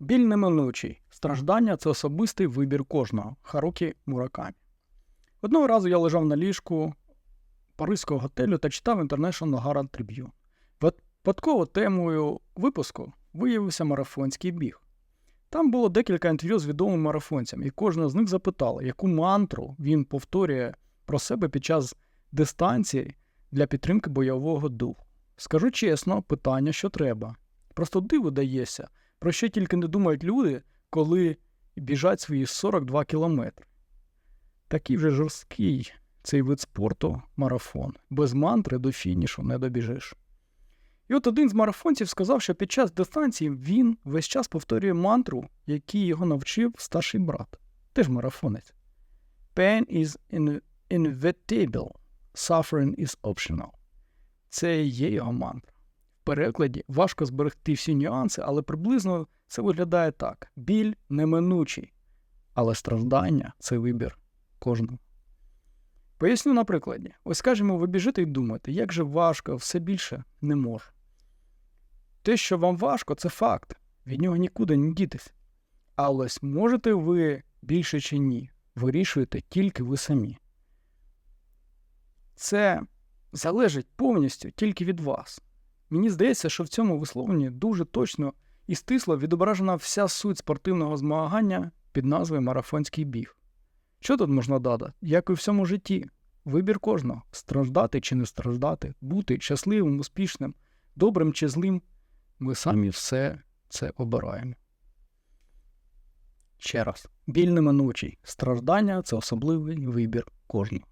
Біль неминучий. Страждання це особистий вибір кожного. Харукі Муракамі. Одного разу я лежав на ліжку паризького готелю та читав International Herald Tribune. Випадково темою випуску виявився марафонський біг. Там було декілька інтерв'ю з відомими марафонцями, і кожна з них запитала, яку мантру він повторює про себе під час дистанції для підтримки бойового духу. Скажу чесно, питання, що треба. Просто диву дається, про що тільки не думають люди, коли біжать свої 42 кілометри. Такий вже жорсткий цей вид спорту марафон. Без мантри до фінішу не добіжиш. І от один з марафонців сказав, що під час дистанції він весь час повторює мантру, який його навчив старший брат, теж марафонець. Pain is in- inevitable, suffering is optional. Це є його мантра. Перекладі важко зберегти всі нюанси, але приблизно це виглядає так: біль неминучий, але страждання це вибір кожного. Поясню на прикладі. Ось скажімо, ви біжите і думаєте, як же важко, все більше не можу. Те, що вам важко, це факт. Від нього нікуди не дітись. А ось можете ви більше чи ні, вирішуєте тільки ви самі. Це залежить повністю тільки від вас. Мені здається, що в цьому висловленні дуже точно і стисло відображена вся суть спортивного змагання під назвою Марафонський біг. Що тут можна додати? Як і в всьому житті, вибір кожного страждати чи не страждати, бути щасливим, успішним, добрим чи злим. Ми самі все це обираємо. Ще раз, біль неминучий. Страждання це особливий вибір кожного.